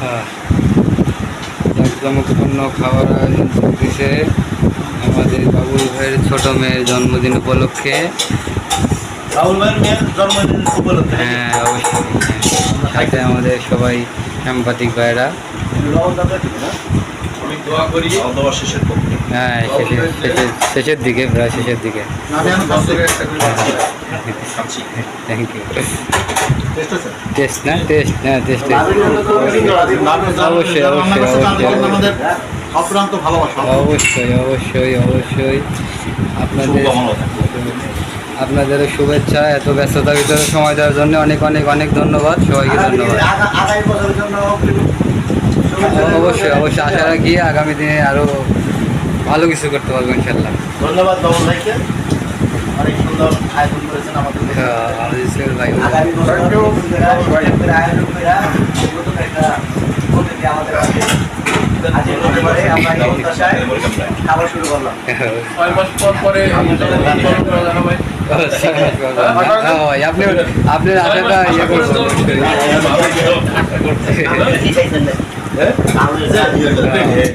হ্যাঁ? জাঁকজমকপূর্ণ খাবার আয়োজন করতেছে আমাদের বাবুল ভাইয়ের ছোট মেয়ের জন্মদিন উপলক্ষে। হ্যাঁ অবশ্যই। হ্যাঁ। সাথে আমাদের সবাই সাম্পাতিক ভাইরা আমি দোয়া করি অথবা শেষের হ্যাঁ শেষের শেষের শেষের দিকে প্রায় শেষের দিকে। থ্যাংক ইউ টেস্ট না? টেস্ট হ্যাঁ টেস্ট অবশ্যই, অবশ্যই, অবশ্যই। অবশ্যই অবশ্যই অবশ্যই। আপনাদের আপনাদের শুভেচ্ছা এত ব্যস্ততার ভিতরে সময় দেওয়ার জন্য অনেক অনেক অনেক ধন্যবাদ। সবাইকে ধন্যবাদ। অবশ্যই অবশ্যই। আশা রাখি আগামী দিনে আরও ভালো কিছু করতে পারব ইনশাল্লাহ। ধন্যবাদ বাবুল ভাইকে। অনেক সুন্দর আয়োজন করেছেন আমাদের দেশে। হ্যাঁ, ভাই। আগামী বছর আয়োজন করে নতুন একটা আমাদের আছে। আজকে রবিবারে আমরা এই প্রত্যাশায় খাবার শুরু করলাম। ছয় মাস পর পরে ভাই হ্যাঁ আপনি আপনার আশাটা ইয়ে আমাদের